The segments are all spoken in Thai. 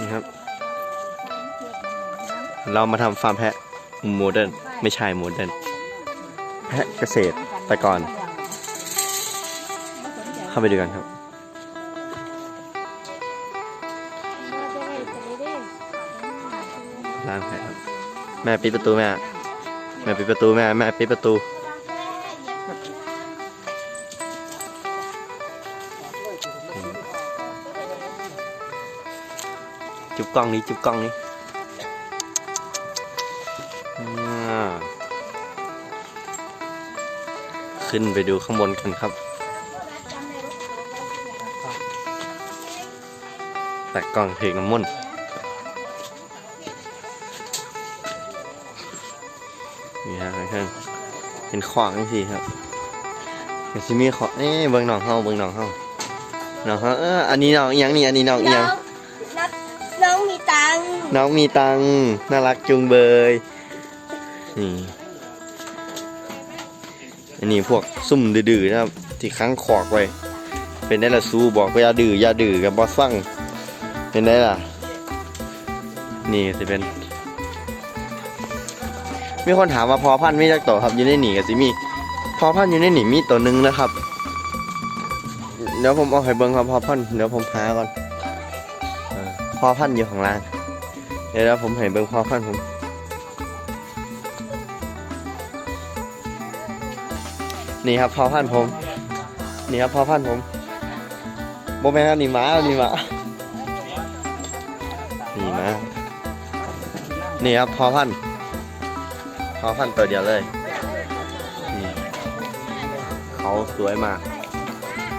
นี่ครับ เรามาทำฟาร์มแพะโมเดิร์นไม่ใช่โมเดิร์นแพะเกษตรแต่ก่อนเข้าไปดูกันครับร้านแพะครับ แม่ปิดประตูแม่ แม่ปิดประตูแม่แม่ปิดประตูจุบกล้องนี้จุบกล้องนี้ขึ้นไปดูข้างบนกันครับแต่กล้องถึงน้ำมนต์ นี่ฮะข้างๆเป็นขวางนี่สิครับก็สิมีขอเอ้เบิ่งน้องเฮาเบิ่งน้องเฮาน้องเฮาเอออันนี้น้องอีหยังนี่อันนี้น้องอีหยังน้องมีตังค์น้องมีตังค์น่ารักจุงเบยนี่อันนี้พวกซุ่มดื้อๆนะครับที่ค้างขอกไว้ เป็นได้ละสู้บอกว่าอย่าดื้ออย่าดื้อกับบอสฟังเป็นได้ล่ะ นี่จะเป็น มีคนถามว่าพอพันธุ์มีจักตัวครับอยู่ในหนีกับสิมีพอพันธุ์อยู่ในหนีมีตัวหนึ่งนะครับ เดี๋ยวผมเอาให้เบิ้งครับพอพันธุ์เดี๋ยวผมหาก่อนอพอพันธุ์อยู่ข้างล่างเดี๋ยวผมให้เบิ้งพอพันธุ์ผมนี่ครับพอพันธุ์ผม นี่ครับพอพันธุ์ผมโบแมนครับนี่หมานี่หมานี่มานี่ครับพอพัน ธุ์พอพันตัวเดียวเลยนี่เขาสวยมาก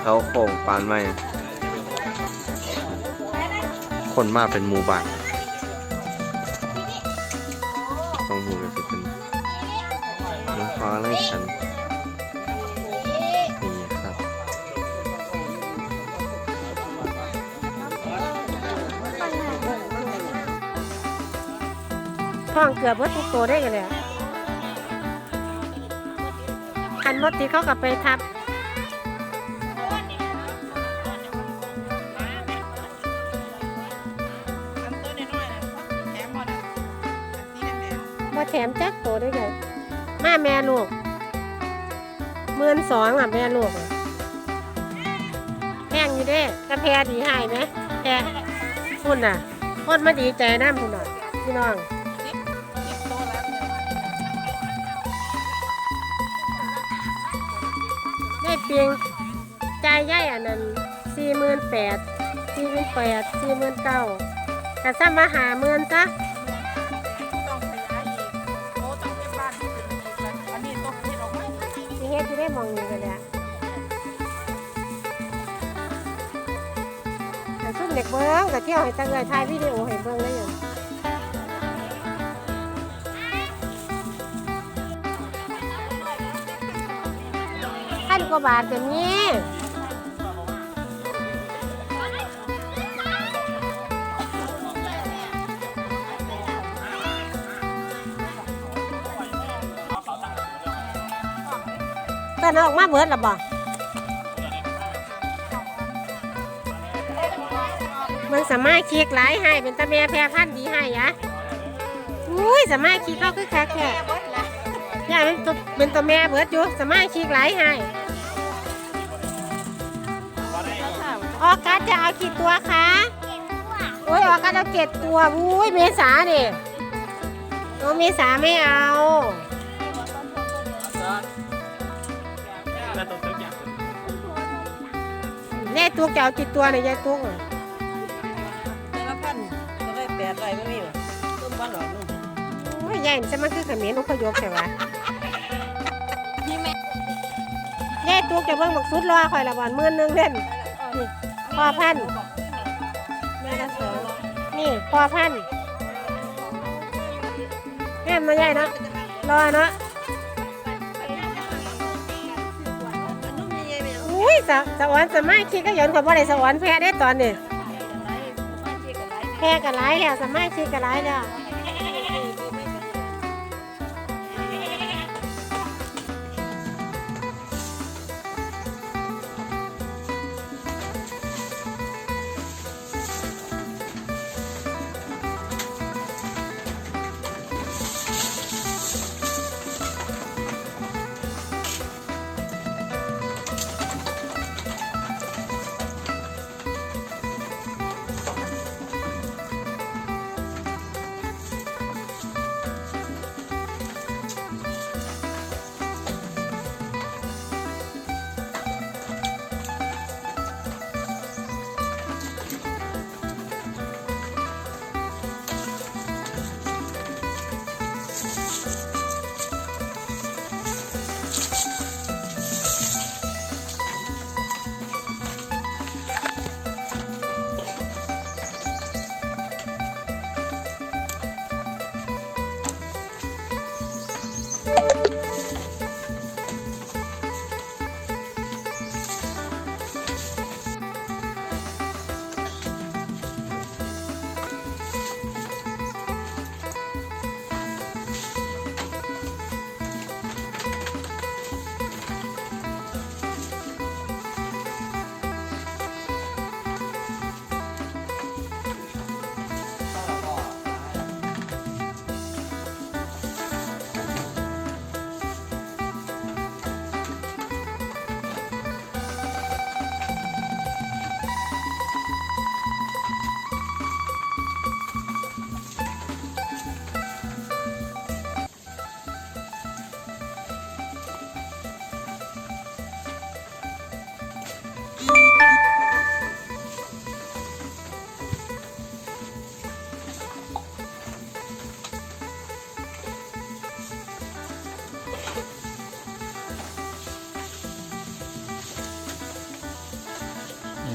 เขาโค้งปานไม่คนมากเป็นหมู่บ้านต้องหูกันสิเป็นน้องฟ้าไล่ฉันนี่ครับท้องเกือบว่าทุกตัวได้กันเลย อะอันมดที่เขากลับไปทับมาแถมจักโตได้ไงมาแม่ลูกหมื่นสองอะแม่ลูกอะแพงอยู่เด้กระแพดีหายไหมแพพุ่นอะพ่นมาดีใจน้ำพุ่นอะพี่น้อง เพียงจ่ายย่ายอันนั้นสี่หมื่นแปดสี่หมื่นแปดสี่หมื่นเก้ากระซ้ำมาหาหมื่นซะสิเฮ็ดสิได้มองอยู่กันเนี่ยแต่ซุ่มเด็กเบิ้งก็เที่ยวให้ตะเงยถ่ายวิดีโอให้เบิ้งได้ยัง กว่าบาทแบบนี้ตอนออกมาเบิดละบ่มันสามารถคีกหลายให้เป็นตาแม่แพร่พันธุ์ดีให้ยะอุ้ยสามารถคีกเขาคือคักแค่ย่าเป็นตัวเป็นตัวแม่เบิดอยู่สามารถคีกหลายให้ ออกกัดจะเอากี่ตัวคะโอ้ยออกกัดเอาเจ็ดตัวอุ้ยเมษาเนี่ยโอ้เมษาไม่เอาแน่ตัวจะเอากี่ตัวเนี่ยยายตุ๊กอะแต่ละพันก็ได้แปดไรไม่มีหรอต้นบ้านหรอนู่นโอ้ยยายนี่จะมาคือเขมิ้นอพยพใช่ปะพี่แม่ยายตุ๊กจะเบิ่งบักสุดรอคอยละวันหมื่นหนึงเล่นนี่ พ่อพันธุ์แม่ละสองนี่พ่อพันธุ์แม่มาใหญ่นาะรอเนาะอุ้ยสะสะออนสมัยคิดก็ย้อนกว่าบ่ได้สะออนแพ้ได้ตอนนี้แพ้กันหลายแล้วสมัยคิดกันหลายแล้ว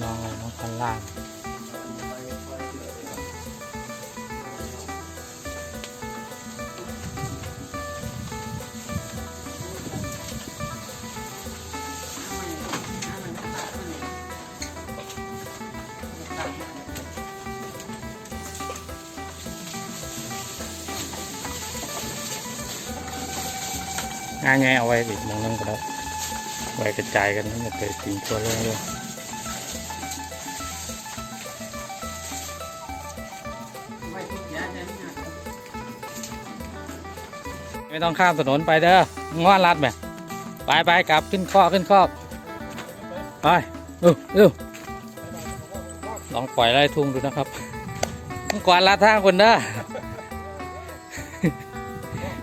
นี่น้องอะไรน้องพันล่างง่ายไงเอาไว้อีกมองนึงก็ได้ไว้กระจายกันไม่ไปถึงตัวเรื่องเลย ไม่ต้องข้ามถนนไปเด้อง้อลัดไหมไปไปกลับขึ้นข้อขึ้นข้อไปเร็วเร็วลองปล่อยไล่ทุ่งดูนะครับกวาดลัดทางคนเด้อ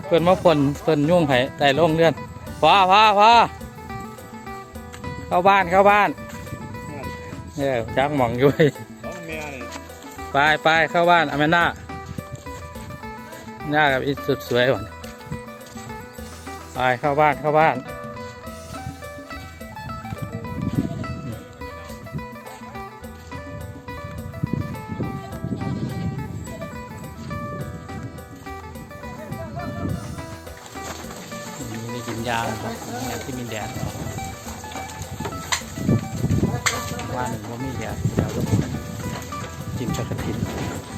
เพิ่นมาพ่นเพิ่นยุ่งไห้แต่ลงเรือนพอพอพอเข้าบ้านเข้าบ้านเออจักหมองอยู่ไปไปเข้าบ้านอเมนด้าหน้ากับอีสุดสวยก่อน ไปเข้าบ้านเข้าบ้าน มีได้กินยาครับยาที่มีแดดเนาะว่าหนึ่งว่ามีแดดแล้วก็กินปกติเราพับ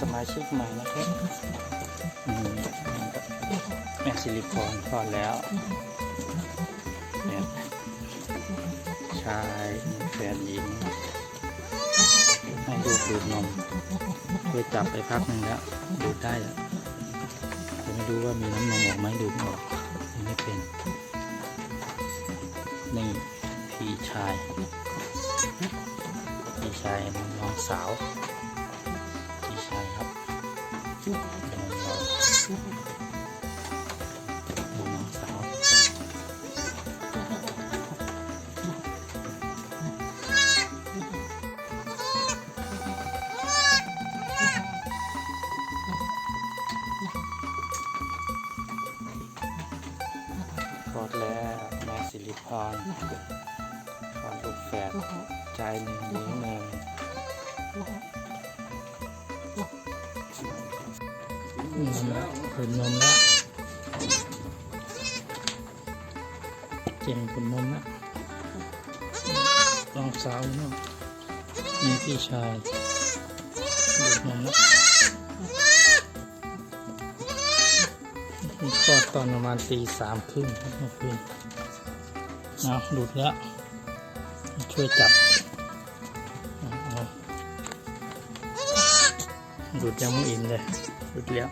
สมาชิกใหม่นะครับแม่ซิลิคอนทอดแล้วเนี่ยชายแฟนหญิงให้ดูดดูดนมเคยจับไปพักหนึ่งแล้วดูดได้แล้วแต่ไม่รู้ว่ามีน้ำนมออกไหมดูดไม่ออกยังไม่เป็นนี่พี่ชายพี่ชายน้องสาว คลอดแล้วแม่สิริพรคลอดลูกแฝดชายหนึ่งหญิงหนึ่ง ขุนนมแล้ว เก่งขุนนมแล้วน้องสาวเนาะมีพี่ชายดูดนมแล้วคลอดตอนประมาณตีสามครึ่งครับเมื่อคืนเอาดูดแล้ว ช่วยจับดูดยังไม่อิ่มเลย ดูดแล้ว